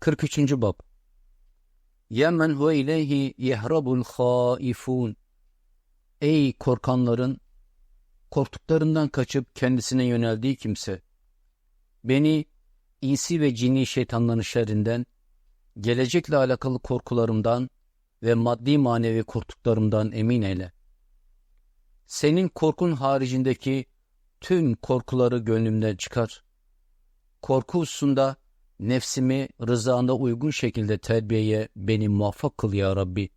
43. Bab Ya men huve ileyhi yehrabul haifun Ey korkanların, korktuklarından kaçıp kendisine yöneldiği kimse, beni insi ve cini şeytanların şerrinden, gelecekle alakalı korkularımdan ve maddi manevi korktuklarımdan emin eyle. Senin korkun haricindeki tüm korkuları gönlümden çıkar. Korku hususunda nefsimi rızana uygun şekilde terbiyeye beni muvaffak kıl ya Rabbi.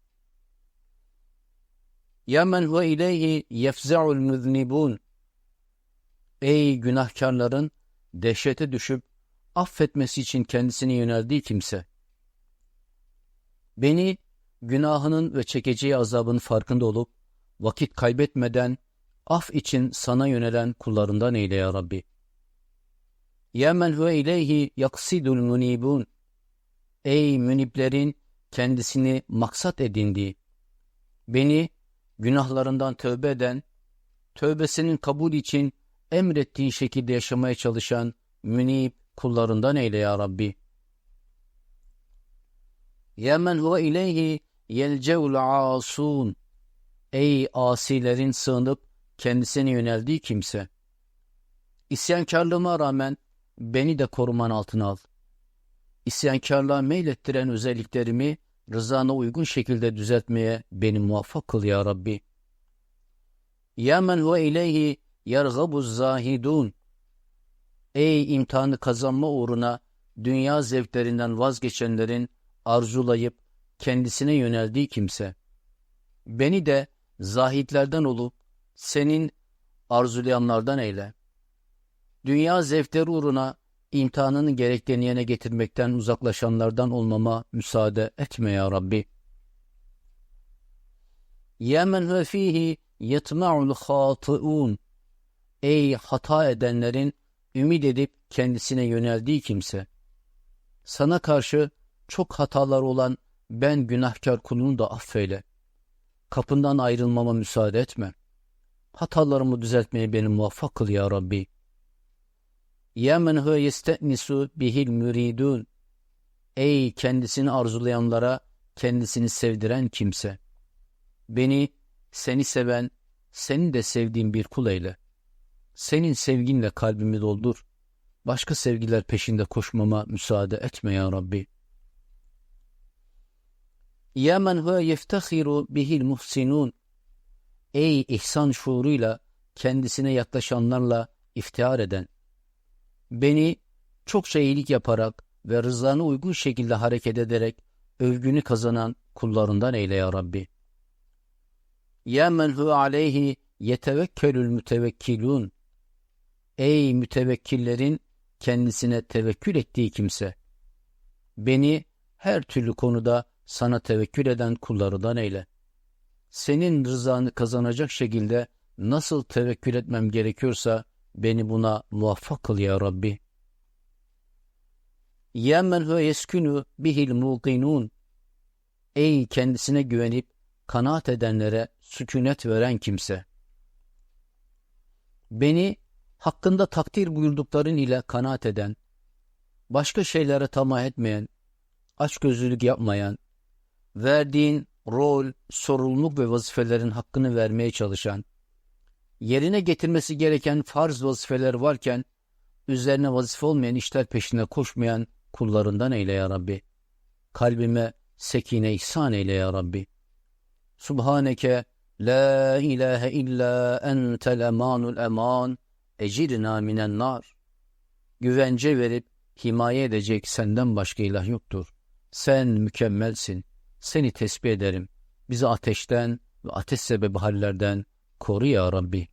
Ya men huve ileyhi yefza'ul müznibun. Ey günahkarların dehşete düşüp affetmesi için kendisine yöneldiği kimse. Beni günahının ve çekeceği azabın farkında olup vakit kaybetmeden af için sana yönelen kullarından eyle ya Rabbi. Ya men huve ileyhi yaksidul munibun. Ey müniplerin kendisini maksat edindiği, beni günahlarından tövbe eden, tövbesinin kabul için emrettiğin şekilde yaşamaya çalışan münip kullarından eyle ya Rabbi. Ya men huve ileyhi yelceul asun. Ey asilerin sığınıp kendisine yöneldiği kimse. İsyankarlığıma rağmen beni de koruman altına al. İsyankarlığa meylettiren özelliklerimi rızana uygun şekilde düzeltmeye beni muvaffak kıl ya Rabbi. Ya men huve ileyhi yergabuz zahidun. Ey imtihanı kazanma uğruna dünya zevklerinden vazgeçenlerin arzulayıp kendisine yöneldiği kimse. Beni de zahitlerden olup senin arzulayanlardan eyle. Dünya zevkleri uğruna imtihanını gerektiğini yerine getirmekten uzaklaşanlardan olmama müsaade etme ya Rabbi. Ya men huve fihi yetma'ul khati'un. Ey hata edenlerin ümit edip kendisine yöneldiği kimse. Sana karşı çok hatalar olan ben günahkar kulunu da affeyle. Kapından ayrılmama müsaade etme. Hatalarımı düzeltmeye beni muvaffak kıl ya Rabbi. Ya men huve yeste'nisu bihil müridun. Ey kendisini arzulayanlara kendisini sevdiren kimse. Beni, seni seven, seni de sevdiğim bir kul eyle. Senin sevginle kalbimi doldur. Başka sevgiler peşinde koşmama müsaade etme ya Rabbi. Ya men huve yeftehiru bihil muhsinun. Ey ihsan şuuruyla kendisine yaklaşanlarla iftihar eden, beni çokça iyilik yaparak ve rızana uygun şekilde hareket ederek övgünü kazanan kullarından eyle ya Rabbi. Ya men hu aleyhi yetevekkelül mütevekkilun. Ey mütevekkillerin kendisine tevekkül ettiği kimse. Beni her türlü konuda sana tevekkül eden kullarından eyle. Senin rızanı kazanacak şekilde nasıl tevekkül etmem gerekiyorsa beni buna muvaffak kıl ya Rabbi. Ya men huve yeskünü bihil muqinun. Ey kendisine güvenip kanaat edenlere sükunet veren kimse. Beni hakkında takdir buyurdukların ile kanaat eden, başka şeylere tamah etmeyen, açgözlülük yapmayan, verdiğin rol, sorumluluk ve vazifelerin hakkını vermeye çalışan, yerine getirmesi gereken farz vazifeler varken, üzerine vazife olmayan işler peşinde koşmayan kullarından eyle ya Rabbi. Kalbime sekine ihsan eyle ya Rabbi. Subhaneke la ilahe illa entel emanul eman ecirna minen nar. Güvence verip himaye edecek senden başka ilah yoktur. Sen mükemmelsin. Seni tesbih ederim. Bizi ateşten ve ateş sebebi hallerden koru ya Rabbi.